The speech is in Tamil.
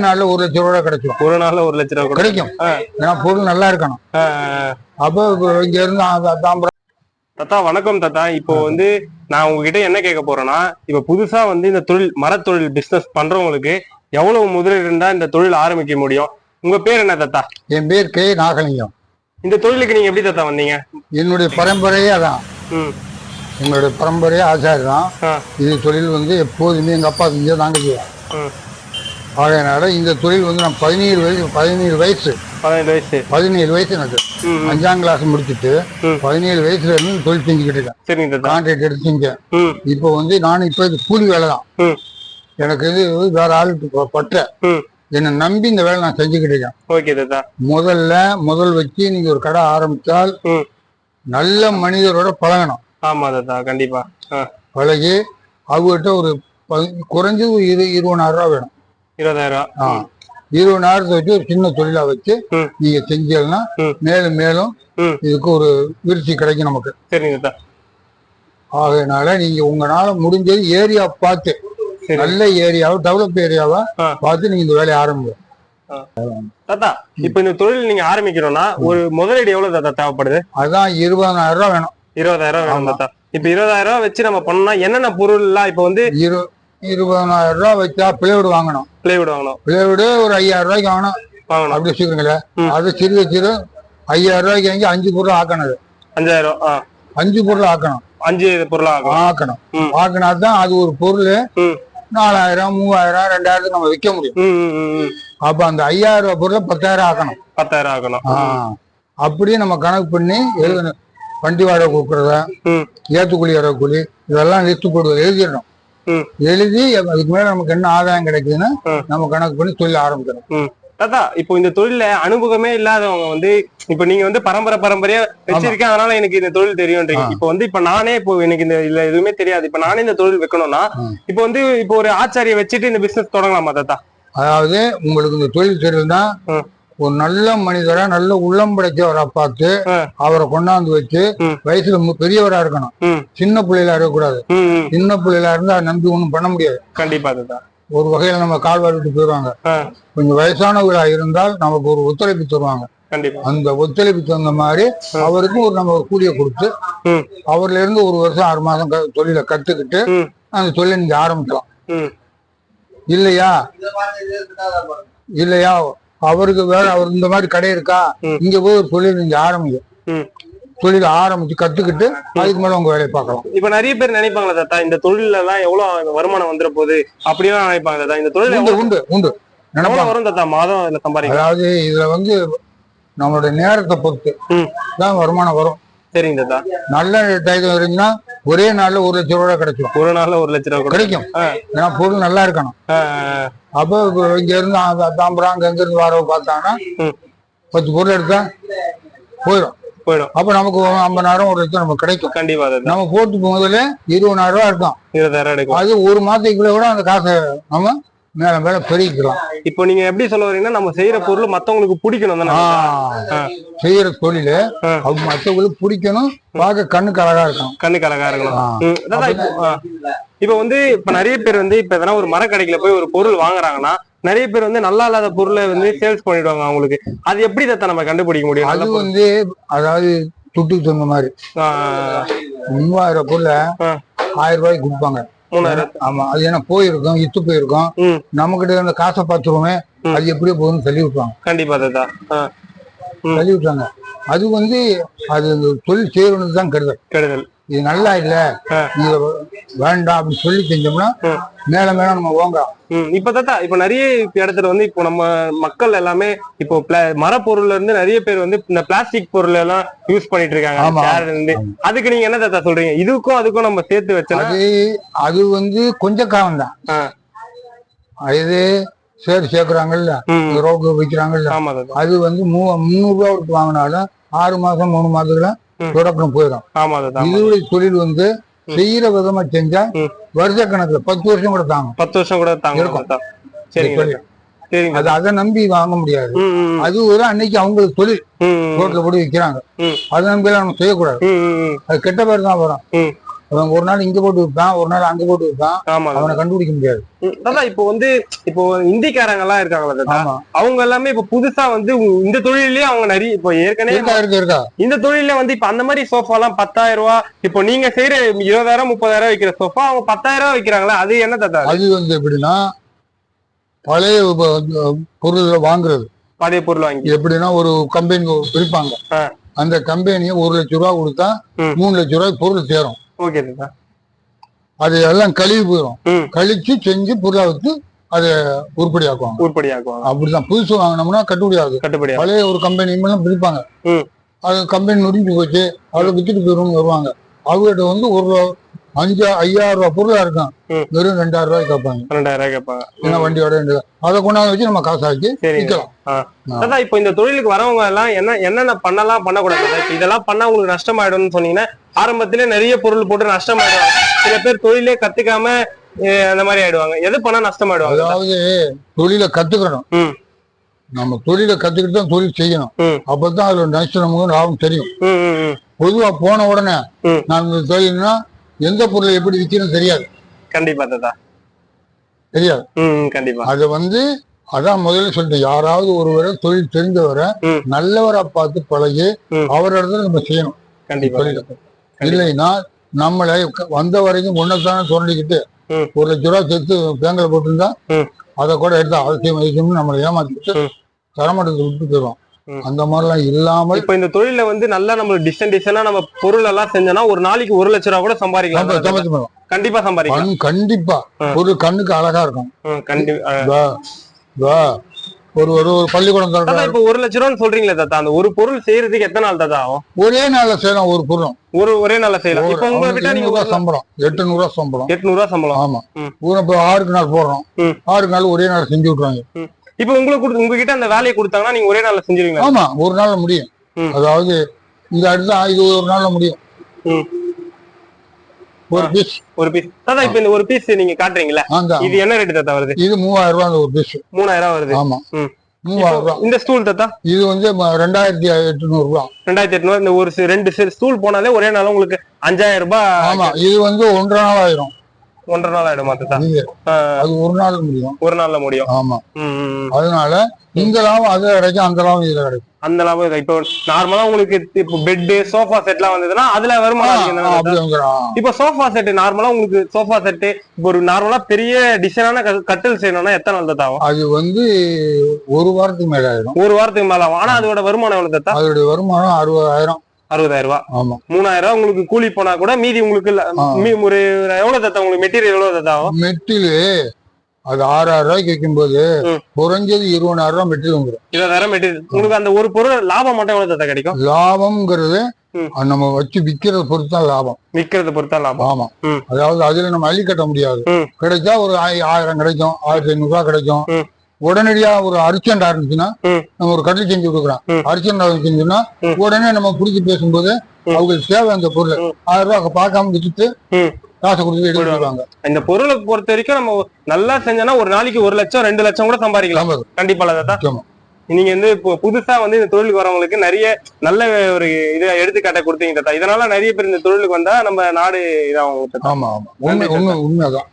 நாள்ல ஒரு லட்சம் ரூபாய் கிடைக்கும். ஒரு நாள்ல ஒரு லட்ச ரூபா கூட கிடைக்கும். ஏன்னா பொருள் நல்லா இருக்கணும். அப்போ இங்க இருந்து தாத்தா வணக்கம் தாத்தா. இப்போ வந்து நான் உங்ககிட்ட என்ன கேட்க போறேன்னா இப்ப புதுசா வந்து இந்த தொழில் மரத்தொழில் பிசினஸ் பண்றவங்களுக்கு எவ்வளவு முதலீடு இருந்தா இந்த தொழில் ஆரம்பிக்க முடியும்? உங்க பேர் என்ன தாத்தா? என் பேர் கே நாகலிங்கம். இந்த தொழிலுக்கு நீங்க எப்படி தாத்தா வந்தீங்க? என்னுடைய பரம்பரையே அதான். ம். எங்களுடைய பரம்பரையே ஆச்சாரி தான். இது தொழில் வந்து எப்போதுமே எங்க அப்பா செஞ்சு தாங்க செய்வோம் ம். ஆகையினால இந்த தொழில் வந்து நான் பதினேழு வயசு பதினேழு வயசு. பதினெட்டு வயசு. பதினேழு வயசு எனக்கு. அஞ்சாம் கிளாஸ் முடிச்சுட்டு. பதினேழு வயசுல இருந்து தொழில் செஞ்சுக்கிட்டு இருக்கேன். கான்ட்ராக்ட் எடுத்து செஞ்சேன் இப்போ வந்து நான் இப்போ இது கூலி வேலை தான். எனக்கு இது வேற ஆளுக்கு பற்ற. என்னை நம்பி இந்த வேலை நான் செஞ்சுக்கிட்டு இருக்கேன். முதல்ல முதல் வச்சு நீங்க ஒரு கடை ஆரம்பித்தால் நல்ல மனிதரோட பழகணும். ஆமா தாத்தா கண்டிப்பா. பழகி அவங்ககிட்ட ஒரு குறைஞ்சது ஒரு இரு இருபதாயிரம் ரூபா வேணும். இருபதாயிரம். ஆ. ரூபா இருபதாயிரத்தை வச்சு ஒரு சின்ன தொழிலா வச்சு. நீங்க செஞ்சீங்கன்னா. மேலும் மேலும் இதுக்கு ஒரு விருத்தி கிடைக்கும் நமக்கு. சரிங்க ஆகையினால நீங்க உங்களால முடிஞ்சது ஏரியா பார்த்து நல்ல ஏரியாவை டெவலப் ஏரியாவா. பார்த்து நீங்க இந்த வேலையை ஆரம்பிங்க. தாத்தா இப்ப இந்த தொழில் நீங்க ஆரம்பிக்கணும்னா ஒரு முதலீடு எவ்வளவு தாத்தா தேவைப்படுது? அதான் இருபதாயிரம் ரூபா வேணும். இருபதாயிரம் வேணும் தாத்தா. இப்ப இருபதாயிரம் ரூபாய் வச்சு நம்ம பண்ணோம்னா என்னென்ன பொருள் எல்லாம் இப்ப வந்து இருபதாயிரம் ரூபா வச்சா பிளைவுட் வாங்கணும். பிளேவுட் வாங்கணும். பிளைவுட் ஒரு ஐயாயிரம் ரூபாய்க்கு வாங்கணும். வாங்கணும். அப்படி வச்சுக்கோங்களேன். ம். அது சிறு சிறு ஐயாயிரம் ரூபாய்க்கு வாங்கி அஞ்சு பொருள் ஆக்கணும் அது. அஞ்சாயிரம் அஞ்சு பொருள் ஆக்கணும். அஞ்சு பொருளா ஆக்கணும். ஆக்கினா தான் அது ஒரு பொருள். நாலாயிரம் மூவாயிரம் ரெண்டாயிரத்துக்கு நம்ம விற்க முடியும். அப்ப அந்த ஐயாயிரம் ரூபாய் பொருளை பத்தாயிரம் ஆக்கணும். பத்தாயிரம் ஆகணும் ஆ. அப்படியே நம்ம கணக்கு பண்ணி எழுதணும். வண்டி வாடகை கொடுக்குறத ஏத்துக்கூலி இறக்கூலி இதெல்லாம் லிஸ்ட் போடுவது எழுதிடணும். எழுதி அதுக்கு மேல நமக்கு என்ன ஆதாயம் கிடைக்குதுன்னு. நம்ம கணக்கு பண்ணி தொழில் ஆரம்பிக்கணும் தாத்தா இப்போ இந்த தொழில அனுபவமே இல்லாதவங்க வந்து இப்ப நீங்க வந்து பரம்பரை பரம்பரையா வச்சிருக்கேன் அதனால எனக்கு இந்த தொழில் தெரியும்ன்றீங்க. இப்போ வந்து இப்ப நானே இப்போ எனக்கு இந்த இல்ல எதுவுமே தெரியாது இப்ப நானே இந்த தொழில் வைக்கணும்னா. இப்போ வந்து இப்போ ஒரு ஆச்சாரியை வச்சுட்டு இந்த பிசினஸ் தொடங்கலாமா தாத்தா அதாவது உங்களுக்கு இந்த தொழில் தெரியுதுன்னா ம். ஒரு நல்ல மனிதரா நல்ல உள்ளம் படைச்சவரை பார்த்து. அவரை கொண்டாந்து வச்சு. வயசுல பெரியவரா இருக்கணும். சின்ன பிள்ளைகளா இருக்கக்கூடாது. சின்ன பிள்ளைகளா இருந்தா நம்பி ஒண்ணும் பண்ண முடியாது. கண்டிப்பா தாத்தா ஒரு வகையில நம்ம கால்வாய் விட்டு போயிடுவாங்க. கொஞ்சம் வயசானவர்களா இருந்தால் நமக்கு ஒரு ஒத்துழைப்பு தருவாங்க. அந்த ஒத்துழைப்பு தகுந்த மாதிரி அவருக்கும் ஒரு நம்ம கூலியை கொடுத்து அவர்ல இருந்து ஒரு வருஷம் ஆறு மாசம் தொழிலை கத்துக்கிட்டு அந்த தொழிலை நீங்க ஆரம்பிக்கலாம். இல்லையா? இல்லையா? அவருக்கு வேற அவர் இந்த மாதிரி கடை இருக்கா. இங்க போய் ஒரு தொழில் நீங்க ஆரம்பிங்க. தொழில் ஆரம்பிச்சு கத்துக்கிட்டு அதுக்கு மேல உங்க வேலையை பார்க்கலாம். இப்ப நிறைய பேர் நினைப்பாங்களா தாத்தா இந்த தொழில்ல எல்லாம் எவ்வளவு வருமானம் வந்துட போகுது அப்படிலாம் நினைப்பாங்க தாத்தா. இந்த தொழில் உண்டு உண்டு உண்டு. நினைப்பாங்க. வரும் தாத்தா? மாதம் இதுல சம்பாதிக்கலாம். அதாவது இதுல வந்து நம்மளுடைய நேரத்தை பொறுத்து தான் வருமானம் வரும். சரிங்க தாத்தா நல்ல டயத்தில் இருந்துச்சுன்னா ஒரே நாள்ல ஒரு லட்சம் ரூபாய் கிடைச்சிடும் ஒரு நாள்ல ஒரு லட்ச ரூபா கூட கிடைக்கும். ஏன்னா பொருள் நல்லா இருக்கணும். அப்போ இங்க இருந்து தாம்பரம் அங்க இருந்து வரவ பார்த்தாங்கன்னா. பத்து பொருள் எடுத்தா போயிடும். போயிடும். அப்ப நமக்கு ஐம்பதாயிரம் ஒரு லட்சம் நமக்கு கிடைக்கும். கண்டிப்பா நம்ம போட்டு முதல்ல இருபதாயிரம் ரூபாய் இருக்கும் இருபதாயிரம் அது ஒரு மாசத்துக்குள்ள கூட அந்த காசை நம்ம மேல மேல பெருகிக்கலாம் இப்போ நீங்க எப்படி சொல்ல வரீங்கன்னா நம்ம செய்யற பொருள் மத்தவங்களுக்கு பிடிக்கணும் தானே? செய்யற தொழில். அவங்க மற்றவங்களுக்கு பிடிக்கணும். பார்க்க கண்ணுக்கு அழகா இருக்கணும். கண்ணுக்கு அழகா இருக்கணும். இப்போ வந்து இப்ப நிறைய பேர் வந்து இப்ப எதனா ஒரு மரக்கடைக்குல போய் ஒரு பொருள் வாங்குறாங்கன்னா நிறைய பேர் வந்து நல்லா இல்லாத பொருளை வந்து சேல்ஸ் பண்ணிடுவாங்க அவங்களுக்கு. அது எப்படி தாத்தா நம்ம கண்டுபிடிக்க முடியும்? அது. வந்து அதாவது துட்டுக்கு தகுந்த மாதிரி. மூவாயிரம் பொருளை. ஆயிரம் ரூபாய்க்கு கொடுப்பாங்க. மூணாயிரம். ஆமா அது ஏன்னா போயிருக்கும் இத்து போயிருக்கும். நம்ம கிட்ட அந்த காசை பார்த்துருவோமே. அது எப்படி போகுதுன்னு தள்ளி விட்டுவாங்க கண்டிப்பா தாத்தா. தள்ளி விட்டாங்க அது வந்து அது தொழில் செய்யணும்னு தான் கருதல் கெடுதல். இது நல்லா இல்ல. இது வேண்டாம் அப்படின்னு சொல்லி செஞ்சோம்னா. மேல மேல நம்ம ஓங்கலாம். இப்ப தாத்தா இப்ப நிறைய இடத்துல வந்து இப்போ நம்ம மக்கள் எல்லாமே இப்போ மரப்பொருள்ல இருந்து நிறைய பேர் வந்து இந்த பிளாஸ்டிக் பொருள் எல்லாம் யூஸ் பண்ணிட்டு இருக்காங்க. இருந்து. அதுக்கு நீங்க என்ன தாத்தா சொல்றீங்க? இதுக்கும் அதுக்கும் நம்ம சேர்த்து வச்சோன்னா அது அது வந்து கொஞ்ச காலம் தான். இது சேர் சேர்க்கறாங்கல்ல. ஆமா தாத்தா. அது வந்து மூ முந்நூறு ரூபா வாங்கினாலும் ஆறு மாசம் மூணு மாதத்துல ம். தொடக்கம் போயிடும். இதோடைய தொழில் வந்து செய்யற விதமா செஞ்சா. வருஷ கணக்குல பத்து வருஷம் கூட தாங்கும் பத்து வருஷம் கூட தாங்க இருக்கும். சரிங்க அது அதை நம்பி வாங்க முடியாது அது ஒரு அன்னைக்கு அவங்களுக்கு தொழில் ரோட்ல போட்டு விற்கிறாங்க. அதை நம்பி நம்ம செய்யக்கூடாது. அது கெட்ட பேர் தான் வரும். அவன் ஒரு நாள் இங்க போட்டு விற்பான் ஒரு நாள் அங்க போட்டு தாத்தா. அவனை கண்டுபிடிக்க முடியாது. தாத்தா இப்போ வந்து இப்போ இந்திக்காரங்க எல்லாம் இருக்காங்களா தாத்தா அவங்க எல்லாமே இப்ப புதுசா வந்து இந்த தொழிலே அவங்க நிறைய இப்போ ஏற்கனவே இருக்கா இருக்கா இந்த தொழில வந்து இப்ப அந்த மாதிரி சோஃபா எல்லாம் பத்தாயிரம் ரூபாய் இப்போ நீங்க செய்யற இருபதாயிரம் முப்பதாயிரம் விக்கிற சோஃபா அவங்க பத்தாயிரம் ரூபாய் விக்கிறாங்களா? அது என்ன தாத்தா? அது வந்து எப்படின்னா பழைய பொருள்களை வாங்குறது. பழைய பொருள் வாங்கி. எப்படின்னா ஒரு கம்பெனி பிரிப்பாங்க. அந்த கம்பெனியை ஒரு லட்ச ரூபா கொடுத்தா. மூணு லட்ச ரூபாய்க்கு பொருள் சேரும். ஓகே தாத்தா. அது எல்லாம் கழுவி போயிடும். கழிச்சு செஞ்சு பொருளை வச்சு அதை உருப்படி ஆக்குவாங்க உருப்படி ஆக்குவாங்க அப்படிதான். புதுசு வாங்கினோம்னா கட்டுப்படி ஆகுது கட்டுப்படி. பழைய ஒரு கம்பெனி எல்லாம் பிரிப்பாங்க. அது கம்பெனி நொடிஞ்சு போச்சு. அதை வித்துட்டு போயிடும்னு வருவாங்க. அவங்ககிட்ட வந்து ஒரு அஞ்சு ஐயாயிரம் ரூபாய் பொருளா இருக்கும். வெறும் ரெண்டாயிரம் ரூபாய்க்கு கேட்பாங்க. பன்னெண்டாயிரம் ரூபாய் கேட்பாங்க. ஏன்னா வண்டியோட ரெண்டு அதை கொண்டாந்து வச்சு நம்ம காசாக்கி விற்கலாம். இப்போ இந்த தொழிலுக்கு வரவங்க எல்லாம் என்ன என்னென்ன பண்ணலாம் பண்ணக்கூடாது? இதெல்லாம் பண்ணா உங்களுக்கு நஷ்டமாயிடும்னு சொன்னீங்கன்னா ஆரம்பத்திலே நிறைய பொருள் போட்டு நஷ்டமாயிடுவாங்க. சில பேர் தொழிலே கத்துக்காம அந்த மாதிரி ஆயிடுவாங்க. எது பண்ணா நஷ்டமாயிடுவாங்க? அதாவது தொழிலை கத்துக்கணும். நம்ம தொழிலை கத்துக்கிட்டு தான் தொழில் செய்யணும். அப்பதான் அதுல நஷ்டம் லாபம் தெரியும். பொதுவா போன உடனே. நான் இந்த தொழில்னா எந்த பொருளை எப்படி விற்கணும் தெரியாது கண்டிப்பா தாத்தா தெரியாது கண்டிப்பா அதை வந்து அதான் முதல்ல சொல்லிட்டேன் யாராவது ஒருவரை தொழில் தெரிஞ்சவரை. நல்லவரா பார்த்து பழகி ம். அவர் இடத்துல நம்ம செய்யணும் கண்டிப்பா இல்லைன்னா நம்மளை வந்த வரைக்கும் ஒன்னதானே சுரண்டிக்கிட்டு. ஒரு லட்ச ரூபா சேர்த்து பேங்க்ல போட்டிருந்தா. அதை கூட எடுத்து அவசியம் அவசியம்னு நம்மளை ஏமாத்திட்டு. தரமட்டத்தை விட்டு போயிடுவோம் ம். அந்த மாதிரிலாம் இல்லாமல் இப்ப இந்த தொழில வந்து நல்லா நம்ம டிசைன் டிசைனா நம்ம பொருள் எல்லாம் செஞ்சோம்னா ஒரு நாளைக்கு ஒரு லட்ச ரூபா கூட சம்பாதிக்கலாம். கண்டிப்பா சம்பாதிக்கலாம். கண் கண்டிப்பா. ஒரு கண்ணுக்கு அழகா இருக்கும். ம், கண்டி அஹ். இதா, இதா, ஒரு ஒரு ஒரு பள்ளிக்கூடம் தாத்தா இப்ப ஒரு லட்ச ரூபான்னு சொல்றீங்களே தாத்தா அந்த ஒரு பொருள் செய்யறதுக்கு எத்தனை நாள் தாத்தா ஆகும்? ஒரே நாள்ல செய்யலாம் ஒரு பொருளும். ஒரு ஒரே நாள்ல செய்யலாம். இப்ப உங்களை விட்டா நீங்க சம்பளம். எட்டுநூறு ரூபா சம்பளம். எட்நூறு ரூபா சம்பளம். ஆமா. ஊரை இப்போ ஆறுக்கு நாள் போடுறோம். ம். ஆறு நாள் ஒரே நாள் செஞ்சு விட்டுருவாங்க. இப்ப உங்களுக்கு உங்ககிட்ட அந்த வேலையை கொடுத்தாங்கன்னா நீங்க ஒரே நாள்ல செஞ்சிருவீங்களா? ஆமா ஒரு நாள்ல முடியும். அதாவது இந்த அடுத்த இது ஒரு நாள்ல முடியும். ஒரு பீஸ் ஒரு பீஸ் தாத்தா இப்ப இந்த ஒரு பீஸ் நீங்க காட்டுறீங்களா அந்த இது என்ன ரேட் தாத்தா வருது? இது மூவாயிரம் ரூபாய் ஒரு பீஸ் மூணாயிரம் ரூபாய் வருது. ஆமா. மூவாயிரம் ரூபாய் இந்த ஸ்டூல் தாத்தா? இது வந்து ரெண்டாயிரத்தி எட்டுநூறு ரூபாய் ரெண்டாயிரத்தி எட்நூறு இந்த ஒரு ரெண்டு ஸ்டூல் போனாலே ஒரே நாள் உங்களுக்கு அஞ்சாயிரம் ரூபாய் ஆமா இது வந்து ஒன்றரை நாள் ஆயிரும். ஒன்றரை நாள் ஆயிடுமா அது ஒரு நாள் முடியும். ஒரு நாள்ல முடியும். ஆமா. அதனால இந்த லாபம் அதுல கிடைக்கும் அந்த லாபம் இதுல கிடைக்கும். அந்த லாபம் இது. இப்போ நார்மலா உங்களுக்கு இப்போ பெட் சோஃபா செட்லாம் வந்ததுன்னா அதுல வருமானம் இப்போ சோஃபா செட் நார்மலா உங்களுக்கு சோஃபா செட் இப்போ ஒரு நார்மலா பெரிய டிசைனான கட்டில் செய்யணும்னா எத்தனை நாள் தாத்தா ஆகும் அது வந்து ஒரு வாரத்துக்கு மேல ஆயிடும் ஒரு வாரத்துக்கு மேல ஆகும். ஆனா அதோட வருமானம் எவ்வளவு தாத்தா? அதோட வருமானம் அறுபதாயிரம். அறுபதாயிரம் ரூபாய் ஆமா. மூணாயிரம் ரூபாய் உங்களுக்கு கூலி போனா கூட மீதி உங்களுக்கு ஒரு எவ்வளவு தத்தா உங்களுக்கு? மெட்டீரியல் எவ்வளவு தத்தா ஆகும்? மெட்டிலு அது ஆறாயிரம் ரூபாய்க்கு விற்கும்போது ம். குறைஞ்சது இருபதாயிரம் ரூபாய் மெட்டில் வந்துடும் இருபதாயிரம் மெட்டீரியல். உங்களுக்கு அந்த ஒரு பொருள் லாபம் மட்டும் எவ்வளவு தத்தா கிடைக்கும்? லாபம்ங்கிறது நம்ம வச்சு விக்கிறத பொறுத்து தான் லாபம். விக்கிறத பொறுத்தா லாபம். ஆமா. அதாவது அதுல நம்ம அள்ளி கட்ட முடியாது. கிடைச்சா ஒரு ஆயி- ஆயிரம் கிடைக்கும் ஆயிரத்தி ஐநூறு ரூபாய் கிடைக்கும். உடனடியா ஒரு அர்ஜென்டா இருந்துச்சுன்னா ம். நம்ம ஒரு கட்டில் செஞ்சு கொடுக்குறோம். அர்ஜென்டா ம். உடனே நம்ம புடிச்சு பேசும்போது. அவங்களுக்கு தேவை அந்த பொருள். ஆயிரம் ரூபாய் பார்க்காம விட்டுட்டு. காசை கொடுத்து எடுத்து வருவாங்க இந்த பொருளை பொறுத்த வரைக்கும் நம்ம நல்லா செஞ்சோம்னா ஒரு நாளைக்கு ஒரு லட்சம் ரெண்டு லட்சம் கூட சம்பாதிக்கலாம் கண்டிப்பா நிச்சயமா. நீங்க வந்து இப்போ புதுசா வந்து இந்த தொழிலுக்கு வரவங்களுக்கு நிறைய நல்ல ஒரு இதை எடுத்துக்காட்ட கொடுத்தீங்க தாத்தா இதனால நிறைய பேர் இந்த தொழிலுக்கு வந்தா நம்ம நாடு இதாகும் ஆமா ஆமா உண்மை உண்மை உண்மைதான்